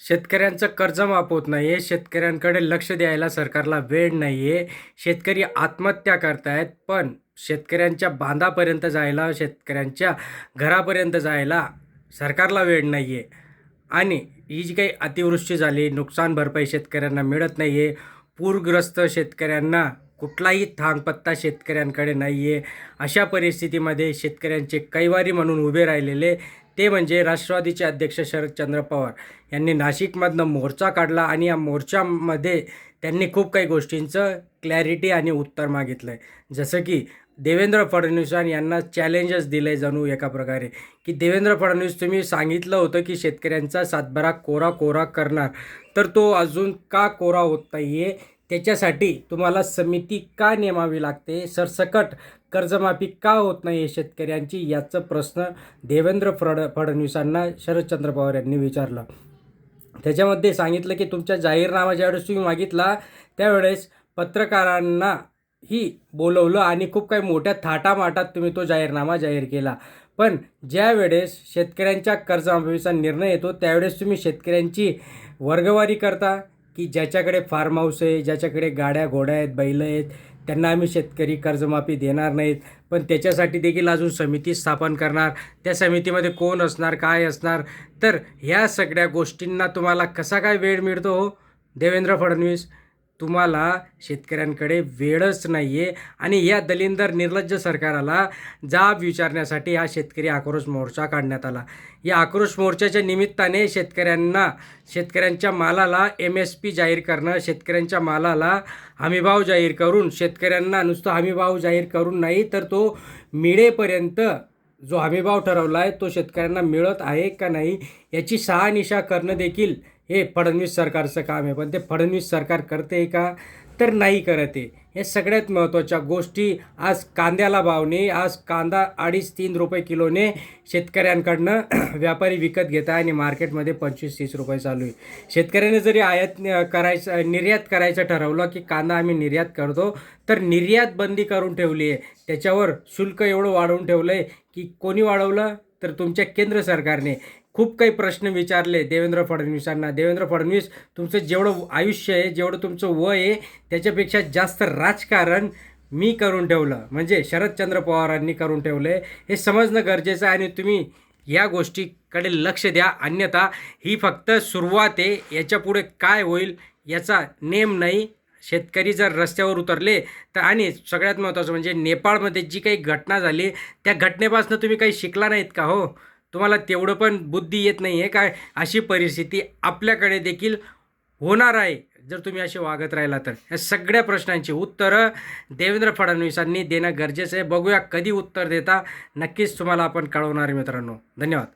शेतकऱ्यांचं कर्ज माफ होत नाही आहे शेतकऱ्यांकडे लक्ष द्यायला सरकारला वेळ नाही आहे शेतकरी आत्महत्या करतायत पण शेतकऱ्यांच्या बांधापर्यंत जायला शेतकऱ्यांच्या घरापर्यंत जायला सरकारला वेळ नाही आहे आणि ही जी काही अतिवृष्टी झाली नुकसान भरपाई शेतकऱ्यांना मिळत नाही आहे पूरग्रस्त शेतकऱ्यांना कुठलाही थांगपत्ता शेतकऱ्यांकडे नाही आहे अशा परिस्थितीमध्ये शेतकऱ्यांचे कैवारी म्हणून उभे राहिलेले ते म्हणजे राष्ट्रवादीचे अध्यक्ष शरदचंद्र पवार. यांनी नाशिकमधनं मोर्चा काढला आणि या मोर्चामध्ये त्यांनी खूप काही गोष्टींचं क्लॅरिटी आणि उत्तर मागितलं आहे जसं की देवेंद्र फडणवीस यांना चॅलेंजच दिलं आहे जणू एका प्रकारे. की देवेंद्र फडणवीस तुम्ही सांगितलं होतं की शेतकऱ्यांचा सातबारा कोरा कोरा करणार. तर तो अजून का कोरा होत नाही आहे त्याच्यासाठी तुम्हाला समिती का नेमावी लागते? सरसकट कर्जमाफी का होत नाही आहे शेतकऱ्यांची? याचं प्रश्न देवेंद्र फड फडणवीसांना शरदचंद्र पवार यांनी विचारलं. त्याच्यामध्ये सांगितलं की तुमच्या जाहीरनामा ज्यावेळेस तुम्ही मागितला त्यावेळेस पत्रकारांना ही बोलवलं आणि खूप काही मोठ्या थाटामाटात तुम्ही तो जाहीरनामा जाहीर केला. पण ज्या वेळेस शेतकऱ्यांच्या कर्जमाफीचा निर्णय येतो त्यावेळेस तुम्ही शेतकऱ्यांची वर्गवारी करता की ज्याच्याकडे फार्म हाऊस आहे ज्याच्याकडे गाड्या घोड्या आहेत बैल आहेत त्यांना आम्ही शेतकरी कर्जमाफी देणार नाहीत. पण त्याच्यासाठी देखील अजून समिती स्थापन करणार. त्या समितीमध्ये कोण असणार काय असणार? तर ह्या सगळ्या गोष्टींना तुम्हाला कसा काय वेळ मिळतो हो? देवेंद्र फडणवीस. तुम्हाला शेतकऱ्यांकडे वेळच नाही आहे आणि या दलिंदर निर्लज्ज सरकाराला जाब विचारण्यासाठी हा शेतकरी आक्रोश मोर्चा काढण्यात आला. या आक्रोश मोर्चाच्या निमित्ताने शेतकऱ्यांना शेतकऱ्यांच्या मालाला एम एस पी जाहीर करणं शेतकऱ्यांच्या मालाला हमीभाव जाहीर करून शेतकऱ्यांना नुसतं हमीभाव जाहीर करून नाही तर तो मिळेपर्यंत जो हमीभाव ठरवला आहे तो शेतकऱ्यांना मिळत आहे का नाही याची शहानिशा करणं देखील हे फडणवीस सरकारचं काम आहे. पण ते फडणवीस सरकार करते का? तर नाही करत आहे हे सगळ्यात महत्त्वाच्या गोष्टी. आज कांद्याला भावने आज कांदा अडीच तीन रुपये किलोने शेतकऱ्यांकडनं व्यापारी विकत घेत आहे आणि मार्केटमध्ये पंचवीस तीस रुपये चालू आहे. शेतकऱ्याने जरी आयात करायचं निर्यात करायचं ठरवलं की कांदा आम्ही निर्यात करतो तर निर्यात बंदी करून ठेवली आहे. त्याच्यावर शुल्क एवढं वाढवून ठेवलं आहे की कोणी वाढवलं? तर तुमच्या केंद्र सरकारने. खूप काही प्रश्न विचारले देवेंद्र फडणवीसांना. देवेंद्र फडणवीस तुमचं जेवढं आयुष्य आहे जेवढं तुमचं वय आहे त्याच्यापेक्षा जास्त राजकारण मी करून ठेवलं. म्हणजे शरदचंद्र पवारांनी करून ठेवलं आहे हे समजणं गरजेचं आहे आणि तुम्ही या गोष्टीकडे लक्ष द्या. अन्यथा ही फक्त सुरुवात आहे. याच्यापुढे काय होईल याचा नेम नाही. शेतकरी जर रस्त्यावर उतरले तर आणि सगळ्यात महत्त्वाचं म्हणजे नेपाळमध्ये जी काही घटना झाली त्या घटनेपासून तुम्ही काही शिकला नाहीत का हो? तुम्हाला तेवढं पण बुद्धी येत नाही आहे काय? अशी परिस्थिती आपल्याकडे देखील होणार आहे. जर तुम्ही असे वागत राहिला तर. या सगळ्या प्रश्नांची उत्तरं देवेंद्र फडणवीसांनी देणं गरजेचं आहे. बघूया कधी उत्तर देता. नक्कीच तुम्हाला आपण कळवणार आहे मित्रांनो. धन्यवाद.